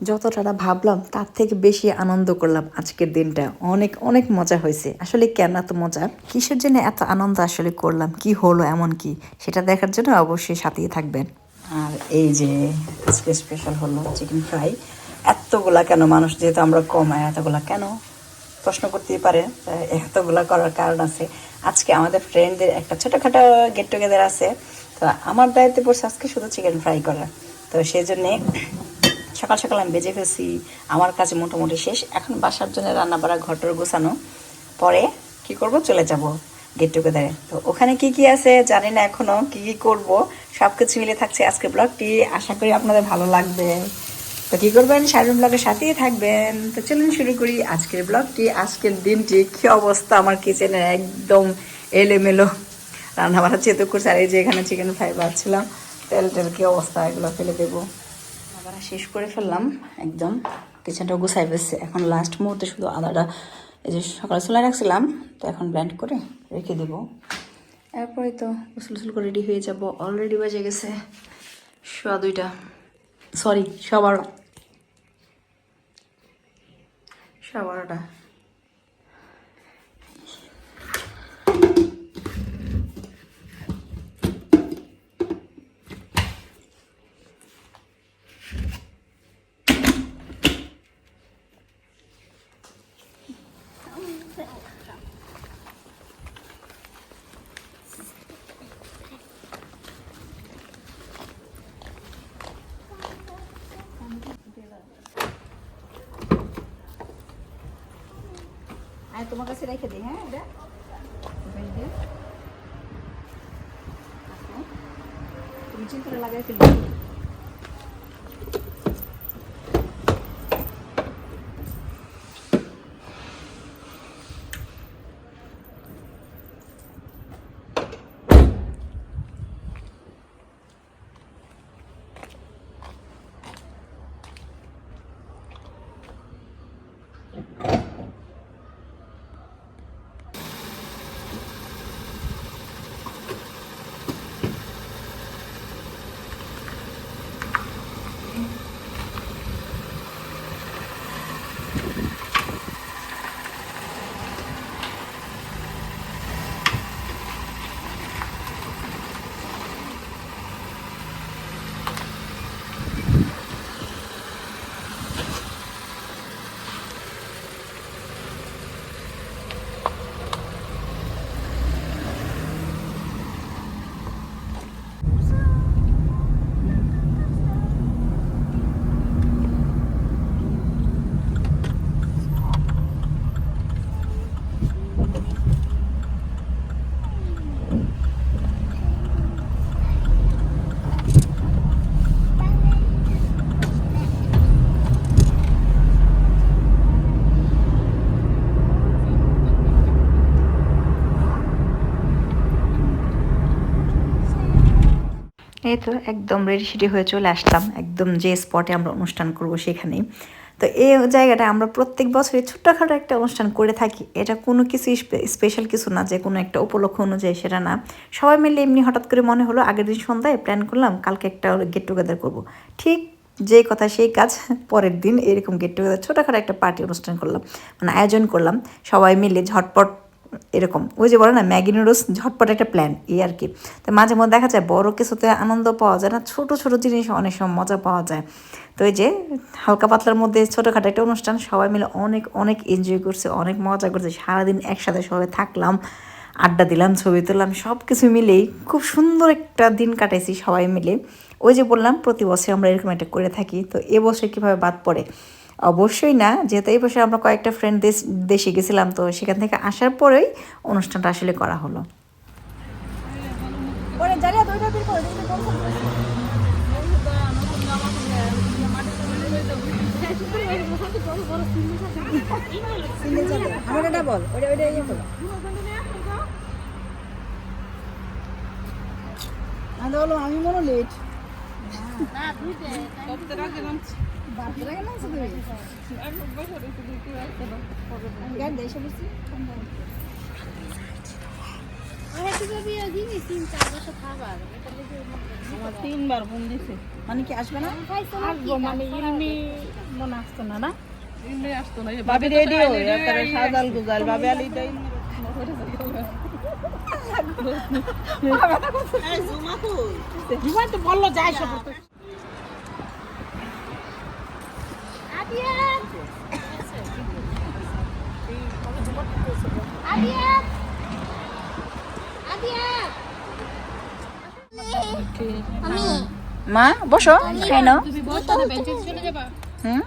যতটা ভাবলাম, তার থেকে বেশি আনন্দ করলাম আজকের দিনটা। অনেক অনেক মজা হয়েছে। আসলে কেন এত মজা? কিসের জন্য এত আনন্দ আসলে করলাম? কি হলো, এমন কি? সেটা দেখার জন্য অবশ্যই সাথেই থাকবেন। আর এই যে আজকে স্পেশাল হলো চিকেন ফ্রাই এতগুলা কেন? মানুষ যেহেতু আমরা কমায় এতগুলা কেন? প্রশ্ন করতেই পারে। এতগুলা করার কারণ আছে। আজকে আমাদের ফ্রেন্ডদের একটা ছোটোখাটো গেট টুগেদার আছে। তো আমার দায়িত্বে পড়ছে আজকে শুধু চিকেন ফ্রাই করা তো সেই জন্যে সকাল সকাল আমি বেজে ফেলছি, আমার কাছে মোটামুটি শেষ। এখন বাসার জন্য রান্না বাড়া ঘটর গোছানো। পরে কি করব? চলে যাব গেট টুগেদারে তো ওখানে কি কি আছে জানি না এখনও, কি কি করব? সব কিছু মিলে থাকছে আজকের ব্লগটি। আশা করি আপনাদের ভালো লাগবে। তো কি করবেন? শারুন ব্লগের সাথেই থাকবেন। তো চলুন শুরু করি আজকের ব্লগটি। আজকের দিনটি কি অবস্থা? আমার কিচেনের একদম এলোমেলো রান্না বাড়া চেতো করছে, আর এই যে এখানে চিকেন ফ্রাই বাড়ছিলাম তেল টেল কি অবস্থা? এগুলো ফেলে দেবো। আবার শেষ করে ফেললাম, একদম কিচেনটা গুছাই ফেলছে। এখন লাস্ট মুহূর্তে শুধু আদাটা এই যে সকালে চলে রাখছিলাম, তো এখন ব্ল্যান্ড করে রেখে দেবো। এরপরে তো গোসল গোসল করে রেডি হয়ে যাব। অলরেডি বাজে গেছে সোয়া দুইটা। সরি সবার বারোটা। সোয়া বারোটা আমি তোমার কাছে রেখে দিই হ্যাঁ এটা বেশ দিও। আচ্ছা। তুমি চিন্তা লাগাই ফেলবে এই তো একদম রেডি সেডি হয়ে চলে আসলাম। একদম যে স্পটে আমরা অনুষ্ঠান করব সেখানেই। তো এই জায়গাটা আমরা প্রত্যেক বছরই ছোট্টখাটো একটা অনুষ্ঠান করে থাকি। এটা কোনো কিছু স্পেশাল কিছু না, যে কোনো একটা উপলক্ষ অনুযায়ী সেটা না। সবাই মিলে এমনি হঠাৎ করে মনে হলো, আগের দিন সন্ধ্যায় প্ল্যান করলাম, কালকে একটা গেট টুগেদার করব। ঠিক যে কথা সেই কাজ, পরের দিন এরকম গেট টুগেদার ছোটোখাটো একটা পার্টি অনুষ্ঠান করলাম। মানে আয়োজন করলাম। সবাই মিলে ঝটপট এরকম। ওই যে বলে না ম্যাগি ঝটপট একটা প্ল্যান এই আর কি। তো মাঝে মধ্যে দেখা যায় বড় কিছুতে আনন্দ পাওয়া যায় না, ছোট ছোট জিনিস অনেক সময় মজা পাওয়া যায়। তো এই যে হালকা পাতলার মধ্যে ছোটোখাটো একটা অনুষ্ঠান, সবাই মিলে অনেক অনেক এনজয় করছে, অনেক মজা করছে। সারাদিন একসাথে সবাই থাকলাম, আড্ডা দিলাম, ছবি তুললাম সব কিছু মিলেই খুব সুন্দর একটা দিন কাটাইছি সবাই মিলে। ওই যে বললাম, প্রতি বছর আমরা এরকম একটা করে থাকি। তো এবছর কীভাবে বাদ পড়ে? অবশ্যই না যেহেতু এই বছর আমরা কয়েকটা ফ্রেন্ড দেশ দেশে গেছিলাম তো সেখান থেকে আসার পরেই অনুষ্ঠানটা আসলে করা হলো। আমার এটা বল ওটা ওটা ইয়ে করো। আমি মনে লেট তিনবার ফোন দিছে। মানে কি আসবে না? আসব মানে ইলমি না না? ভাবি রেডি হই একারে সাজাল গুজাল ভাবি আলি তাই জুমাই তো বলল যাই সব। মা বসো খাই নাও। হুম?